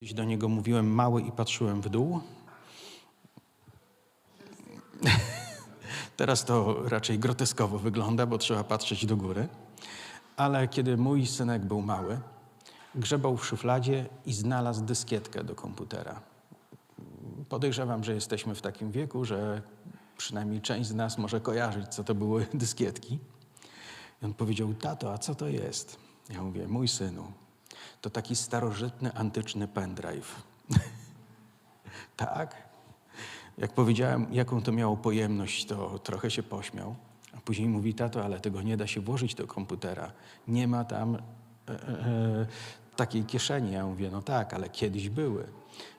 Kiedyś do niego mówiłem mały i patrzyłem w dół. Teraz to raczej groteskowo wygląda, bo trzeba patrzeć do góry. Ale kiedy mój synek był mały, grzebał w szufladzie i znalazł dyskietkę do komputera. Podejrzewam, że jesteśmy w takim wieku, że przynajmniej część z nas może kojarzyć, co to były dyskietki. I on powiedział, tato, a co to jest? Ja mówię, mój synu, to taki starożytny, antyczny pendrive. tak? Jak powiedziałem, jaką to miało pojemność, to trochę się pośmiał. A później mówi, tato, ale tego nie da się włożyć do komputera. Nie ma tam e, e, takiej kieszeni. Ja mówię, no tak, ale kiedyś były.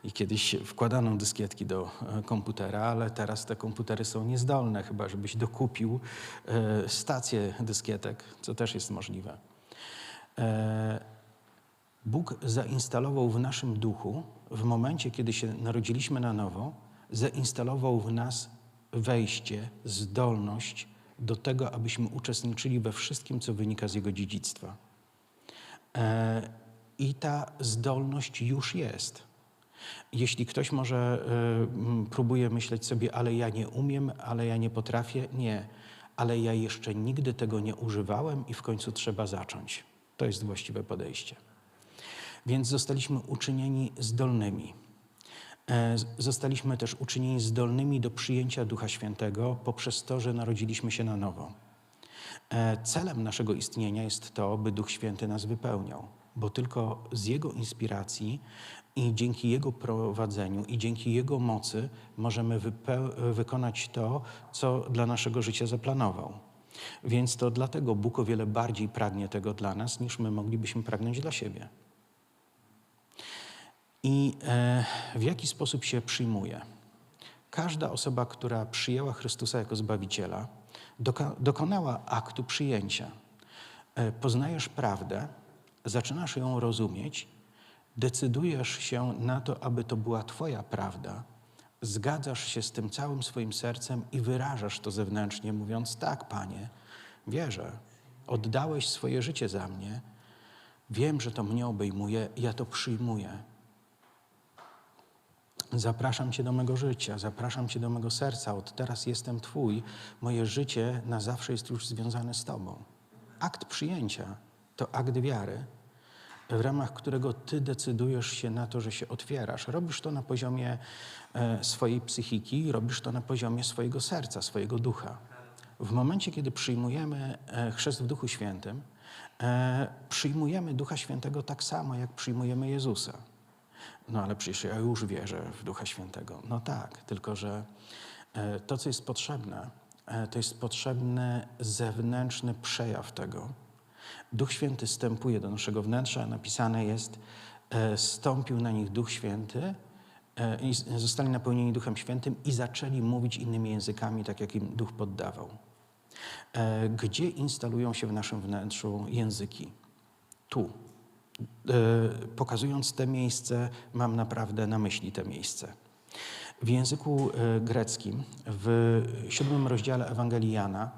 I kiedyś wkładano dyskietki do e, komputera, ale teraz te komputery są niezdolne, chyba żebyś dokupił e, stację dyskietek, co też jest możliwe. E, Bóg zainstalował w naszym duchu, w momencie, kiedy się narodziliśmy na nowo, zainstalował w nas wejście, zdolność do tego, abyśmy uczestniczyli we wszystkim, co wynika z Jego dziedzictwa. E, I ta zdolność już jest. Jeśli ktoś może e, próbuje myśleć sobie, ale ja nie umiem, ale ja nie potrafię, nie, ale ja jeszcze nigdy tego nie używałem i w końcu trzeba zacząć. To jest właściwe podejście. Więc zostaliśmy uczynieni zdolnymi. E, Zostaliśmy też uczynieni zdolnymi do przyjęcia Ducha Świętego poprzez to, że narodziliśmy się na nowo. E, Celem naszego istnienia jest to, by Duch Święty nas wypełniał, bo tylko z Jego inspiracji i dzięki Jego prowadzeniu i dzięki Jego mocy możemy wykonać to, co dla naszego życia zaplanował. Więc to dlatego Bóg o wiele bardziej pragnie tego dla nas, niż my moglibyśmy pragnąć dla siebie. I e, w jaki sposób się przyjmuje? Każda osoba, która przyjęła Chrystusa jako Zbawiciela, dokonała aktu przyjęcia. E, poznajesz prawdę, zaczynasz ją rozumieć, decydujesz się na to, aby to była Twoja prawda, zgadzasz się z tym całym swoim sercem i wyrażasz to zewnętrznie, mówiąc: Tak, Panie, wierzę, oddałeś swoje życie za mnie, wiem, że to mnie obejmuje, ja to przyjmuję. Zapraszam Cię do mego życia, zapraszam Cię do mego serca. Od teraz jestem Twój. Moje życie na zawsze jest już związane z Tobą. Akt przyjęcia to akt wiary, w ramach którego Ty decydujesz się na to, że się otwierasz. Robisz to na poziomie e, swojej psychiki, robisz to na poziomie swojego serca, swojego ducha. W momencie, kiedy przyjmujemy e, chrzest w Duchu Świętym, e, przyjmujemy Ducha Świętego tak samo, jak przyjmujemy Jezusa. No ale przecież ja już wierzę w Ducha Świętego. No tak, tylko że e, to, co jest potrzebne, e, to jest potrzebny zewnętrzny przejaw tego. Duch Święty stępuje do naszego wnętrza, napisane jest, e, stąpił na nich Duch Święty zostali napełnieni Duchem Świętym i zaczęli mówić innymi językami, tak jak im Duch poddawał. Gdzie instalują się w naszym wnętrzu języki? Tu, Pokazując te miejsce, mam naprawdę na myśli te miejsce. W języku e, greckim, w siódmym rozdziale Ewangelii Jana,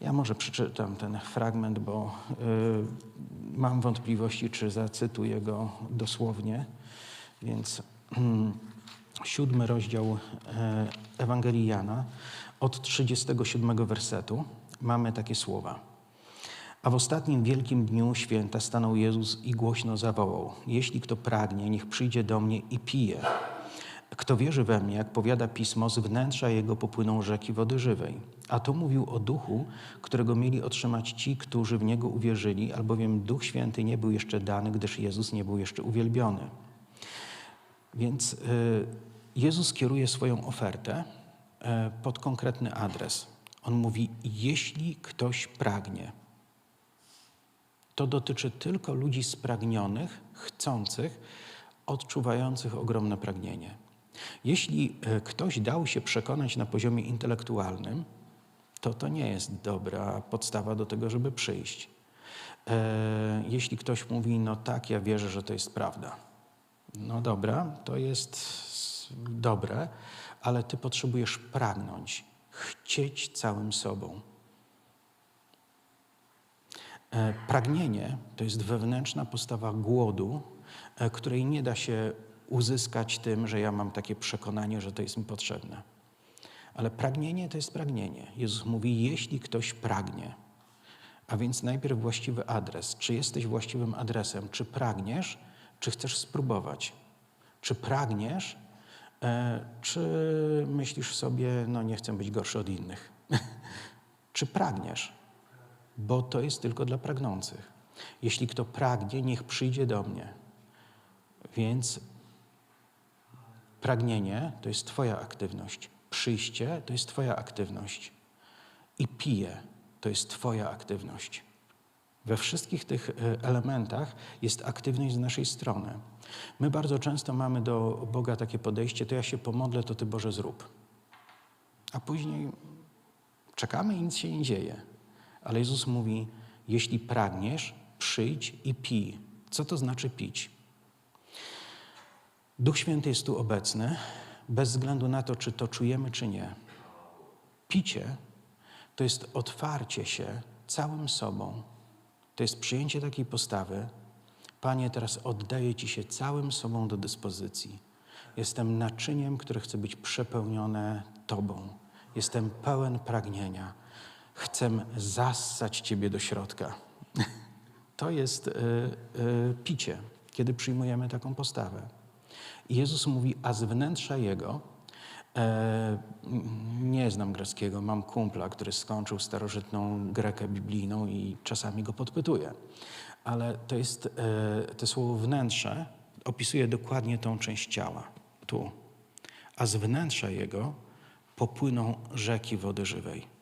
ja może przeczytam ten fragment, bo e, mam wątpliwości, czy zacytuję go dosłownie, więc mm, siódmy rozdział e, Ewangelii Jana, od 37 wersetu mamy takie słowa. A w ostatnim wielkim dniu święta stanął Jezus i głośno zawołał: Jeśli kto pragnie, niech przyjdzie do mnie i pije. Kto wierzy we mnie, jak powiada pismo, z wnętrza jego popłyną rzeki wody żywej. A to mówił o duchu, którego mieli otrzymać ci, którzy w niego uwierzyli, albowiem Duch Święty nie był jeszcze dany, gdyż Jezus nie był jeszcze uwielbiony. Więc y, Jezus kieruje swoją ofertę y, pod konkretny adres. On mówi: Jeśli ktoś pragnie, to dotyczy tylko ludzi spragnionych, chcących, odczuwających ogromne pragnienie. Jeśli e, ktoś dał się przekonać na poziomie intelektualnym, to to nie jest dobra podstawa do tego, żeby przyjść. E, Jeśli ktoś mówi, no tak, ja wierzę, że to jest prawda. No dobra, to jest dobre, ale ty potrzebujesz pragnąć, chcieć całym sobą. E, Pragnienie to jest wewnętrzna postawa głodu e, której nie da się uzyskać tym, że ja mam takie przekonanie, że to jest mi potrzebne. Ale pragnienie to jest pragnienie. Jezus mówi, jeśli ktoś pragnie, a więc najpierw właściwy adres. Czy jesteś właściwym adresem? Czy pragniesz, czy chcesz spróbować? Czy pragniesz, e, czy myślisz sobie, no nie chcę być gorszy od innych? czy pragniesz? Bo to jest tylko dla pragnących. Jeśli kto pragnie, niech przyjdzie do mnie. Więc pragnienie to jest Twoja aktywność. Przyjście to jest Twoja aktywność. I pije to jest Twoja aktywność. We wszystkich tych e, elementach jest aktywność z naszej strony. My bardzo często mamy do Boga takie podejście: to ja się pomodlę, to Ty Boże zrób. A później czekamy i nic się nie dzieje. Ale Jezus mówi: jeśli pragniesz, przyjdź i pij. Co to znaczy pić? Duch Święty jest tu obecny, bez względu na to, czy to czujemy, czy nie. Picie to jest otwarcie się całym sobą. To jest przyjęcie takiej postawy. Panie, teraz oddaję Ci się całym sobą do dyspozycji. Jestem naczyniem, które chce być przepełnione Tobą. Jestem pełen pragnienia. Chcę zassać Ciebie do środka. To jest y, y, picie, kiedy przyjmujemy taką postawę. Jezus mówi, a z wnętrza Jego, e, nie znam greckiego, mam kumpla, który skończył starożytną grekę biblijną i czasami go podpytuję. Ale to jest, e, to słowo wnętrze opisuje dokładnie tą część ciała, tu. A z wnętrza Jego popłyną rzeki wody żywej.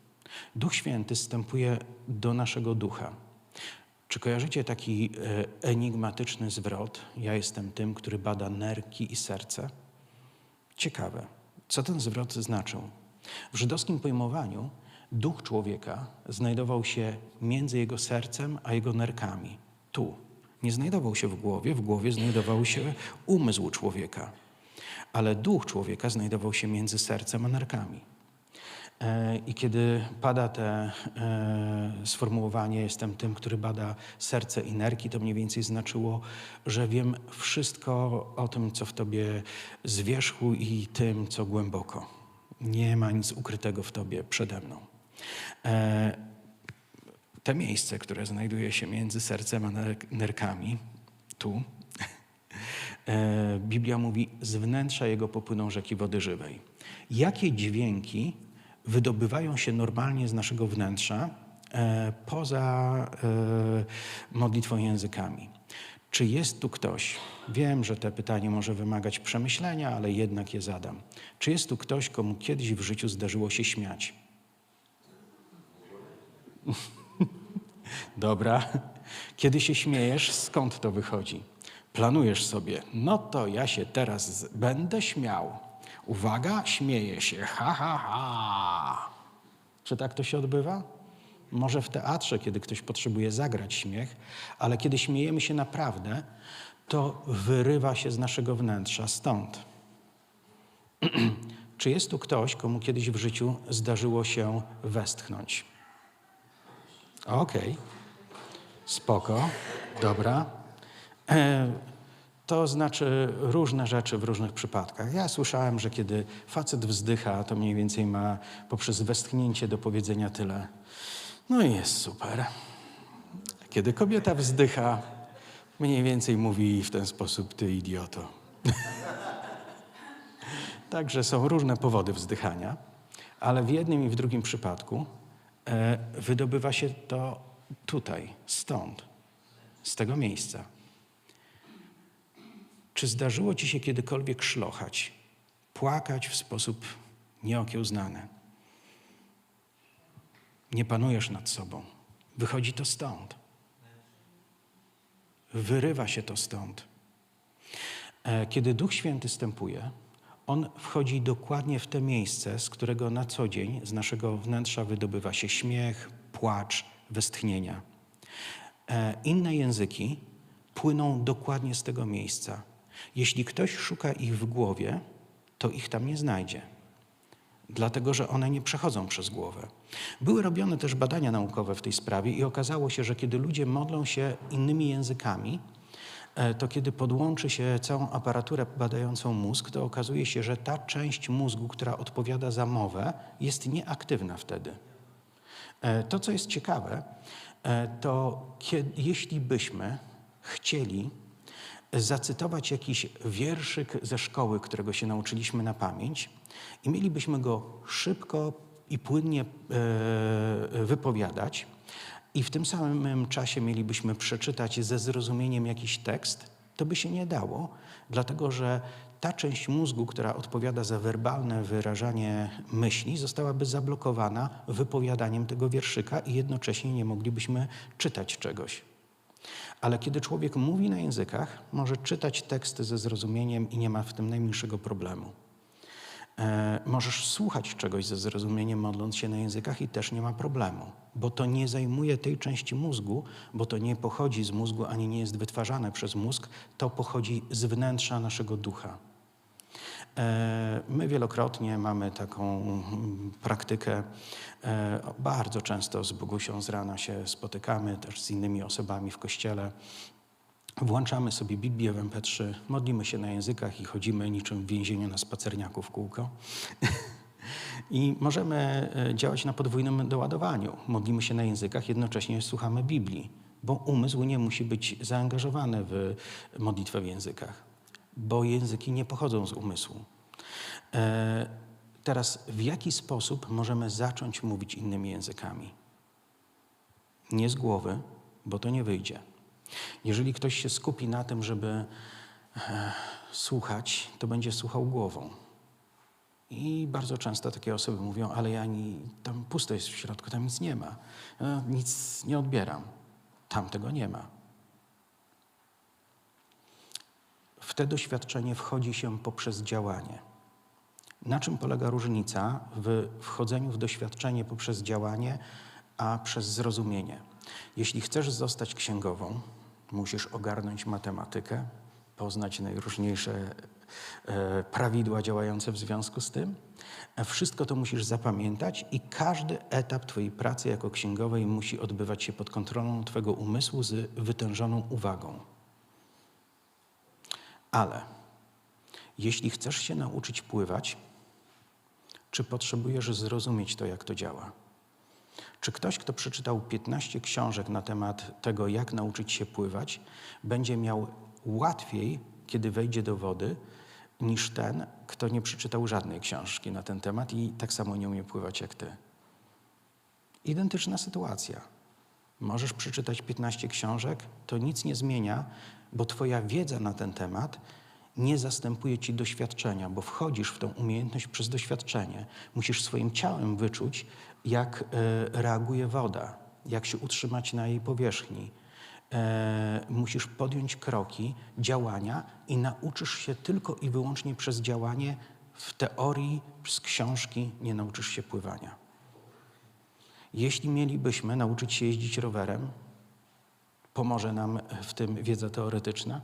Duch Święty wstępuje do naszego ducha. Czy kojarzycie taki e, enigmatyczny zwrot? Ja jestem tym, który bada nerki i serce. Ciekawe, co ten zwrot znaczył? W żydowskim pojmowaniu duch człowieka znajdował się między jego sercem a jego nerkami. Tu. Nie znajdował się w głowie, w głowie znajdował się umysł człowieka. Ale duch człowieka znajdował się między sercem a nerkami. E, I kiedy pada te e, sformułowanie, jestem tym, który bada serce i nerki, to mniej więcej znaczyło, że wiem wszystko o tym, co w tobie z wierzchu i tym, co głęboko. Nie ma nic ukrytego w tobie przede mną. E, te miejsce, które znajduje się między sercem a nerkami, tu, Biblia mówi, z wnętrza jego popłyną rzeki wody żywej. Jakie dźwięki wydobywają się normalnie z naszego wnętrza e, poza e, modlitwą językami. Czy jest tu ktoś? Wiem, że to pytanie może wymagać przemyślenia, ale jednak je zadam. Czy jest tu ktoś, komu kiedyś w życiu zdarzyło się śmiać? Dobra. Kiedy się śmiejesz, skąd to wychodzi? Planujesz sobie, no to ja się teraz będę śmiał. Uwaga, śmieje się. Ha, ha, ha. Czy tak to się odbywa? Może w teatrze, kiedy ktoś potrzebuje zagrać śmiech, ale kiedy śmiejemy się naprawdę, to wyrywa się z naszego wnętrza stąd. Czy jest tu ktoś, komu kiedyś w życiu zdarzyło się westchnąć? Okej. Okay. Spoko. Dobra. E to znaczy różne rzeczy w różnych przypadkach. Ja słyszałem, że kiedy facet wzdycha, to mniej więcej ma poprzez westchnięcie do powiedzenia tyle. No i jest super. Kiedy kobieta wzdycha, mniej więcej mówi w ten sposób: Ty idioto. Także są różne powody wzdychania, ale w jednym i w drugim przypadku e, wydobywa się to tutaj, stąd, z tego miejsca. Czy zdarzyło ci się kiedykolwiek szlochać, płakać w sposób nieokiełznany? Nie panujesz nad sobą. Wychodzi to stąd. Wyrywa się to stąd. E, kiedy Duch Święty stępuje, on wchodzi dokładnie w te miejsce, z którego na co dzień z naszego wnętrza wydobywa się śmiech, płacz, westchnienia. E, inne języki płyną dokładnie z tego miejsca. Jeśli ktoś szuka ich w głowie, to ich tam nie znajdzie, dlatego że one nie przechodzą przez głowę. Były robione też badania naukowe w tej sprawie i okazało się, że kiedy ludzie modlą się innymi językami, e, to kiedy podłączy się całą aparaturę badającą mózg, to okazuje się, że ta część mózgu, która odpowiada za mowę, jest nieaktywna wtedy. E, To, co jest ciekawe, e, to kiedy, jeśli byśmy chcieli zacytować jakiś wierszyk ze szkoły, którego się nauczyliśmy na pamięć i mielibyśmy go szybko i płynnie e, wypowiadać i w tym samym czasie mielibyśmy przeczytać ze zrozumieniem jakiś tekst, to by się nie dało, dlatego że ta część mózgu, która odpowiada za werbalne wyrażanie myśli, zostałaby zablokowana wypowiadaniem tego wierszyka i jednocześnie nie moglibyśmy czytać czegoś. Ale kiedy człowiek mówi na językach, może czytać teksty ze zrozumieniem i nie ma w tym najmniejszego problemu. E, możesz słuchać czegoś ze zrozumieniem, modląc się na językach, i też nie ma problemu, bo to nie zajmuje tej części mózgu, bo to nie pochodzi z mózgu ani nie jest wytwarzane przez mózg, to pochodzi z wnętrza naszego ducha. E, My wielokrotnie mamy taką mm, praktykę. e, Bardzo często z Bogusią z rana się spotykamy, też z innymi osobami w kościele. Włączamy sobie Biblię w MP3, modlimy się na językach i chodzimy niczym w więzieniu na spacerniaku w kółko. I możemy e, działać na podwójnym doładowaniu. Modlimy się na językach, jednocześnie słuchamy Biblii, bo umysł nie musi być zaangażowany w modlitwę w językach, bo języki nie pochodzą z umysłu. E, Teraz, w jaki sposób możemy zacząć mówić innymi językami? Nie z głowy, bo to nie wyjdzie. Jeżeli ktoś się skupi na tym, żeby e, słuchać, to będzie słuchał głową. I bardzo często takie osoby mówią, ale ja ni, tam pusto jest w środku, tam nic nie ma. Ja nic nie odbieram. Tam tego nie ma. W te doświadczenie wchodzi się poprzez działanie. Na czym polega różnica w wchodzeniu w doświadczenie poprzez działanie, a przez zrozumienie? Jeśli chcesz zostać księgową, musisz ogarnąć matematykę, poznać najróżniejsze e, prawidła działające w związku z tym. Wszystko to musisz zapamiętać i każdy etap Twojej pracy jako księgowej musi odbywać się pod kontrolą Twojego umysłu z wytężoną uwagą. Ale jeśli chcesz się nauczyć pływać, czy potrzebujesz zrozumieć to, jak to działa? Czy ktoś, kto przeczytał 15 książek na temat tego, jak nauczyć się pływać, będzie miał łatwiej, kiedy wejdzie do wody, niż ten, kto nie przeczytał żadnej książki na ten temat i tak samo nie umie pływać jak ty? Identyczna sytuacja. Możesz przeczytać 15 książek, to nic nie zmienia, bo Twoja wiedza na ten temat nie zastępuje Ci doświadczenia, bo wchodzisz w tą umiejętność przez doświadczenie. Musisz swoim ciałem wyczuć, jak e, reaguje woda, jak się utrzymać na jej powierzchni. E, musisz podjąć kroki, działania i nauczysz się tylko i wyłącznie przez działanie. W teorii, z książki nie nauczysz się pływania. Jeśli mielibyśmy nauczyć się jeździć rowerem, pomoże nam w tym wiedza teoretyczna.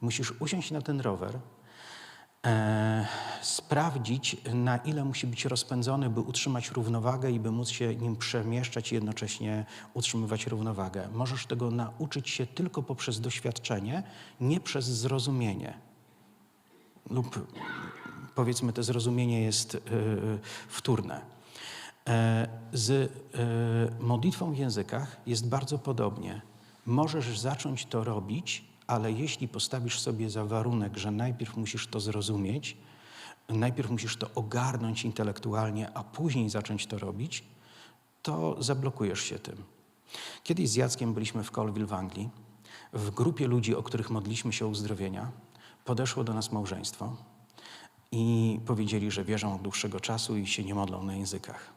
Musisz usiąść na ten rower, e, sprawdzić, na ile musi być rozpędzony, by utrzymać równowagę i by móc się nim przemieszczać i jednocześnie utrzymywać równowagę. Możesz tego nauczyć się tylko poprzez doświadczenie, nie przez zrozumienie. Lub powiedzmy, to zrozumienie jest e, wtórne. E, Z e, modlitwą w językach jest bardzo podobnie. Możesz zacząć to robić, ale jeśli postawisz sobie za warunek, że najpierw musisz to zrozumieć, najpierw musisz to ogarnąć intelektualnie, a później zacząć to robić, to zablokujesz się tym. Kiedyś z Jackiem byliśmy w Colville w Anglii. W grupie ludzi, o których modliśmy się o uzdrowienia, podeszło do nas małżeństwo i powiedzieli, że wierzą od dłuższego czasu i się nie modlą na językach.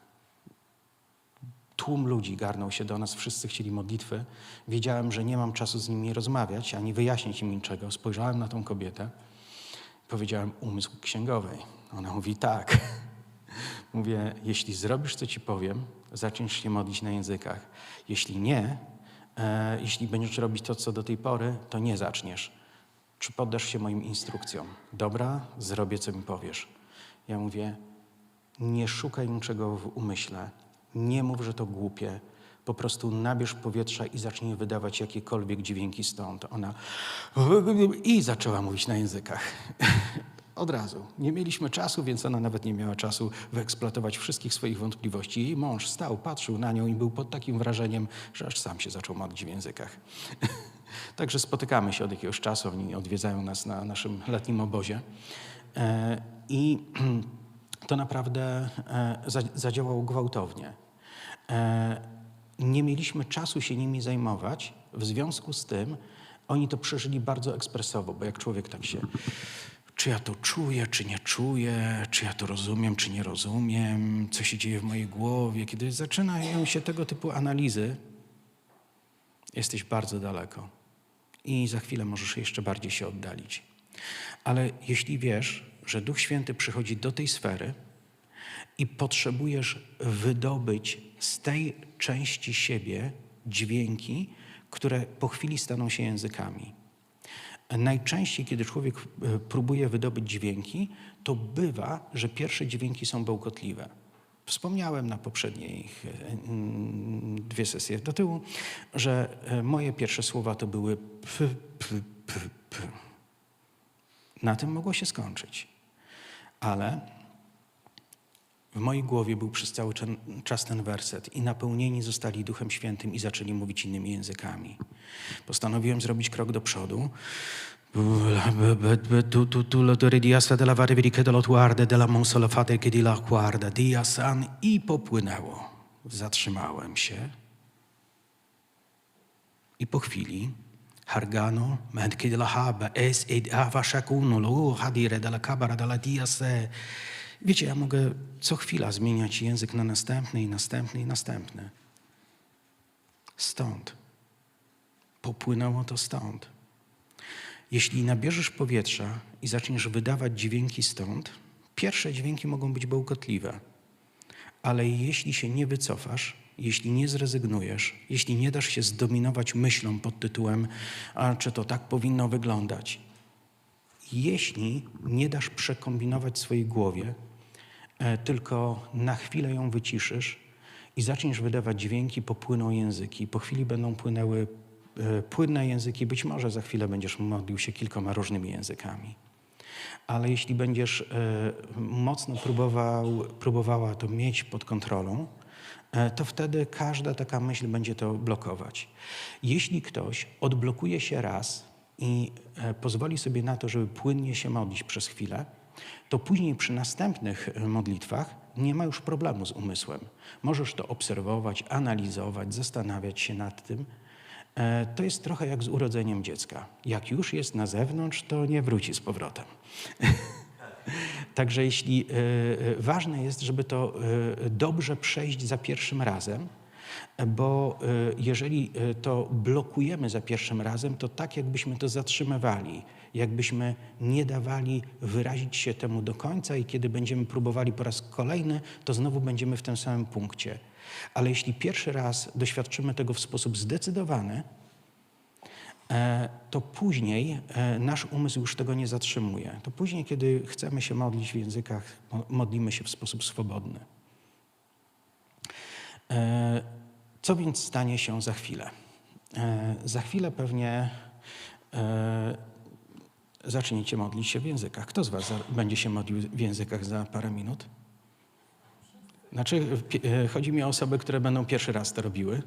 Tłum ludzi garnął się do nas, wszyscy chcieli modlitwy. Wiedziałem, że nie mam czasu z nimi rozmawiać, ani wyjaśnić im niczego. Spojrzałem na tą kobietę, powiedziałem umysł księgowej. Ona mówi tak. Mówię, jeśli zrobisz, co ci powiem, zaczniesz się modlić na językach. Jeśli nie, e, jeśli będziesz robić to, co do tej pory, to nie zaczniesz. Czy poddasz się moim instrukcjom? Dobra, zrobię, co mi powiesz. Ja mówię, nie szukaj niczego w umyśle. Nie mów, że to głupie. Po prostu nabierz powietrza i zacznij wydawać jakiekolwiek dźwięki stąd. Ona i zaczęła mówić na językach. Od razu. Nie mieliśmy czasu, więc ona nawet nie miała czasu wyeksploatować wszystkich swoich wątpliwości. Jej mąż stał, patrzył na nią i był pod takim wrażeniem, że aż sam się zaczął modlić w językach. Także spotykamy się od jakiegoś czasu, oni odwiedzają nas na naszym letnim obozie. E, I to naprawdę e, za- zadziałało gwałtownie. E, Nie mieliśmy czasu się nimi zajmować, w związku z tym oni to przeżyli bardzo ekspresowo, bo jak człowiek tak się, czy ja to czuję, czy nie czuję, czy ja to rozumiem, czy nie rozumiem, co się dzieje w mojej głowie, kiedy zaczynają się tego typu analizy, jesteś bardzo daleko i za chwilę możesz jeszcze bardziej się oddalić. Ale jeśli wiesz, że Duch Święty przychodzi do tej sfery i potrzebujesz wydobyć z tej części siebie dźwięki, które po chwili staną się językami. Najczęściej, kiedy człowiek e, próbuje wydobyć dźwięki, to bywa, że pierwsze dźwięki są bełkotliwe. Wspomniałem na poprzedniej e, dwie sesje do tyłu, że e, moje pierwsze słowa to były p, p, p, p. Na tym mogło się skończyć. Ale w mojej głowie był przez cały czas- ten werset i napełnieni zostali Duchem Świętym i zaczęli mówić innymi językami. Postanowiłem zrobić krok do przodu. I popłynęło. Zatrzymałem się i po chwili Hargano, Medki della Haba, Es ed Ava Shakuno, Lo Hadire della Kabara della Diase. Wiecie, ja mogę co chwila zmieniać język na następny i następny i następny. Stąd. Popłynęło to stąd. Jeśli nabierzesz powietrza i zaczniesz wydawać dźwięki stąd, pierwsze dźwięki mogą być bełkotliwe. Ale jeśli się nie wycofasz, jeśli nie zrezygnujesz, jeśli nie dasz się zdominować myślą pod tytułem, a czy to tak powinno wyglądać, jeśli nie dasz przekombinować swojej głowie, tylko na chwilę ją wyciszysz i zaczniesz wydawać dźwięki, popłyną języki. Po chwili będą płynęły e, płynne języki, być może za chwilę będziesz modlił się kilkoma różnymi językami. Ale jeśli będziesz e, mocno próbował, próbowała to mieć pod kontrolą, e, to wtedy każda taka myśl będzie to blokować. Jeśli ktoś odblokuje się raz i e, pozwoli sobie na to, żeby płynnie się modlić przez chwilę, to później przy następnych e, modlitwach nie ma już problemu z umysłem. Możesz to obserwować, analizować, zastanawiać się nad tym. E, To jest trochę jak z urodzeniem dziecka. Jak już jest na zewnątrz, to nie wróci z powrotem. Także jeśli e, e, ważne jest, żeby to dobrze przejść za pierwszym razem, bo jeżeli to blokujemy za pierwszym razem, to tak jakbyśmy to zatrzymywali, jakbyśmy nie dawali wyrazić się temu do końca i kiedy będziemy próbowali po raz kolejny, to znowu będziemy w tym samym punkcie. Ale jeśli pierwszy raz doświadczymy tego w sposób zdecydowany, e, to później e, nasz umysł już tego nie zatrzymuje. To później, kiedy chcemy się modlić w językach, mo- modlimy się w sposób swobodny. E, Co więc stanie się za chwilę? Za chwilę pewnie e, zaczniecie modlić się w językach. Kto z Was będzie się modlił w językach za parę minut? Znaczy, e, chodzi mi o osoby, które będą pierwszy raz to robiły.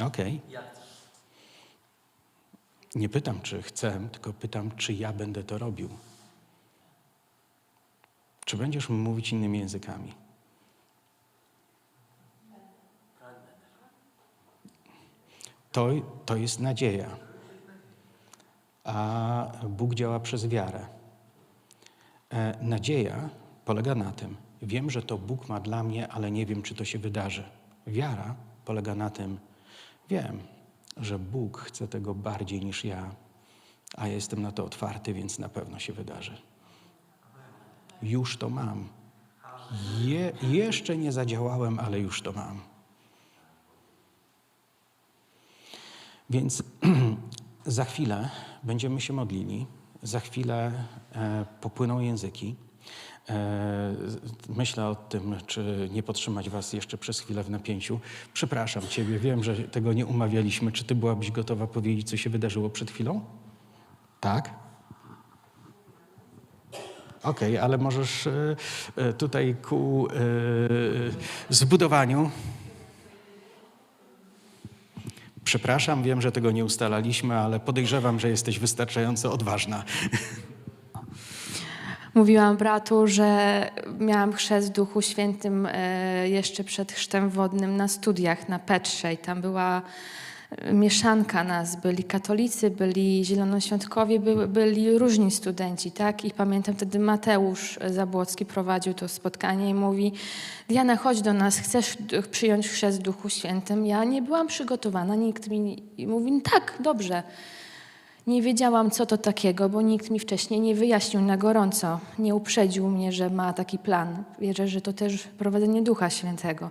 Okej. Nie pytam, czy chcę, tylko pytam, czy ja będę to robił. Czy będziesz mówić innymi językami? To, to jest nadzieja. A Bóg działa przez wiarę. E, Nadzieja polega na tym, wiem, że to Bóg ma dla mnie, ale nie wiem, czy to się wydarzy. Wiara polega na tym, wiem, że Bóg chce tego bardziej niż ja, a jestem na to otwarty, więc na pewno się wydarzy. Już to mam. Je, jeszcze nie zadziałałem, ale już to mam. Więc za chwilę będziemy się modlili, za chwilę e, popłyną języki, E, Myślę o tym, czy nie podtrzymać was jeszcze przez chwilę w napięciu. Przepraszam ciebie, wiem, że tego nie umawialiśmy. Czy ty byłabyś gotowa powiedzieć, co się wydarzyło przed chwilą? Tak? Okej, ale możesz e, e, tutaj ku e, zbudowaniu. Przepraszam, wiem, że tego nie ustalaliśmy, ale podejrzewam, że jesteś wystarczająco odważna. Mówiłam bratu, że miałam chrzest w Duchu Świętym e, jeszcze przed chrztem wodnym na studiach na Petrze i tam była mieszanka nas. Byli katolicy, byli zielonoświątkowie, by, byli różni studenci, tak? I pamiętam wtedy Mateusz Zabłocki prowadził to spotkanie i mówi Diana, chodź do nas, chcesz przyjąć chrzest w Duchu Świętym? Ja nie byłam przygotowana, nikt mi... I mówi, tak, dobrze. Nie wiedziałam, co to takiego, bo nikt mi wcześniej nie wyjaśnił na gorąco. Nie uprzedził mnie, że ma taki plan. Wierzę, że to też prowadzenie Ducha Świętego.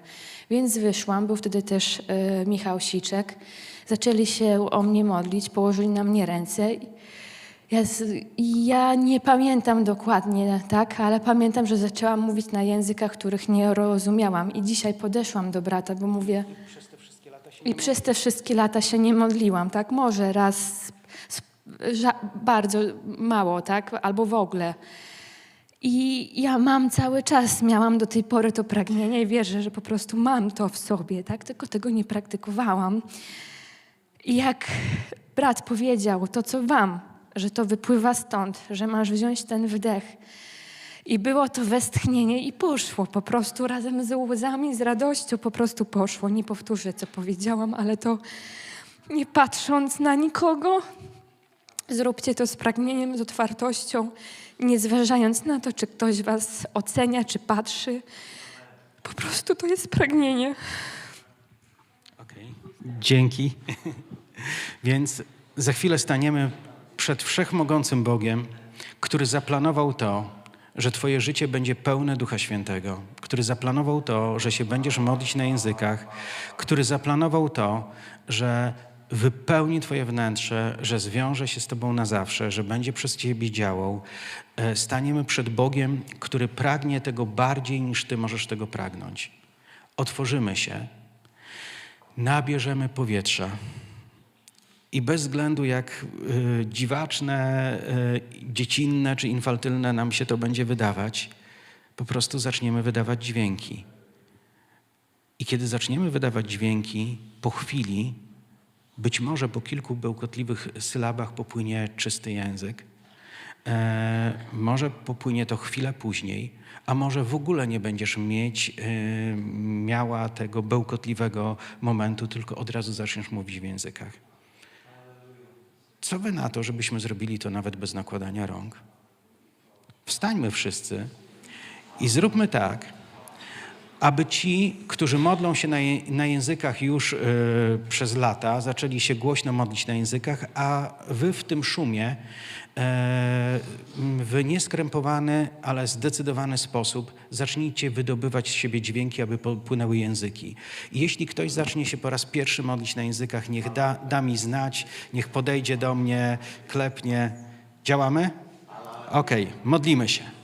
Więc wyszłam, był wtedy też e, Michał Siczek. Zaczęli się o mnie modlić, położyli na mnie ręce. Ja, ja nie pamiętam dokładnie, tak, ale pamiętam, że zaczęłam mówić na językach, których nie rozumiałam. I dzisiaj podeszłam do brata, bo mówię, i przez te wszystkie lata się nie modliłam, tak? Może raz, bardzo mało, tak? Albo w ogóle. I ja mam cały czas, miałam do tej pory to pragnienie i wierzę, że po prostu mam to w sobie, tak? Tylko tego nie praktykowałam. I jak brat powiedział to, co wam, że to wypływa stąd, że masz wziąć ten wdech. I było to westchnienie i poszło po prostu razem z łzami, z radością po prostu poszło. Nie powtórzę, co powiedziałam, ale to nie patrząc na nikogo, zróbcie to z pragnieniem, z otwartością, nie zważając na to, czy ktoś was ocenia, czy patrzy. Po prostu to jest pragnienie. Dzięki. Więc za chwilę staniemy przed wszechmogącym Bogiem, który zaplanował to, że Twoje życie będzie pełne Ducha Świętego, który zaplanował to, że się będziesz modlić na językach, który zaplanował to, że wypełni Twoje wnętrze, że zwiąże się z Tobą na zawsze, że będzie przez Ciebie działał. E, Staniemy przed Bogiem, który pragnie tego bardziej niż Ty możesz tego pragnąć. Otworzymy się, nabierzemy powietrza. I bez względu jak y, dziwaczne, y, dziecinne czy infantylne nam się to będzie wydawać, po prostu zaczniemy wydawać dźwięki. I kiedy zaczniemy wydawać dźwięki, po chwili, być może po kilku bełkotliwych sylabach popłynie czysty język, e, może popłynie to chwilę później, a może w ogóle nie będziesz mieć, e, miała tego bełkotliwego momentu, tylko od razu zaczniesz mówić w językach. Co wy na to, żebyśmy zrobili to nawet bez nakładania rąk? Wstańmy wszyscy i zróbmy tak, aby ci, którzy modlą się na, je- na językach już e, przez lata, zaczęli się głośno modlić na językach, a wy w tym szumie w nieskrępowany, ale zdecydowany sposób zacznijcie wydobywać z siebie dźwięki, aby popłynęły języki. Jeśli ktoś zacznie się po raz pierwszy modlić na językach, niech da, da mi znać, niech podejdzie do mnie, klepnie. Działamy? Okej, modlimy się.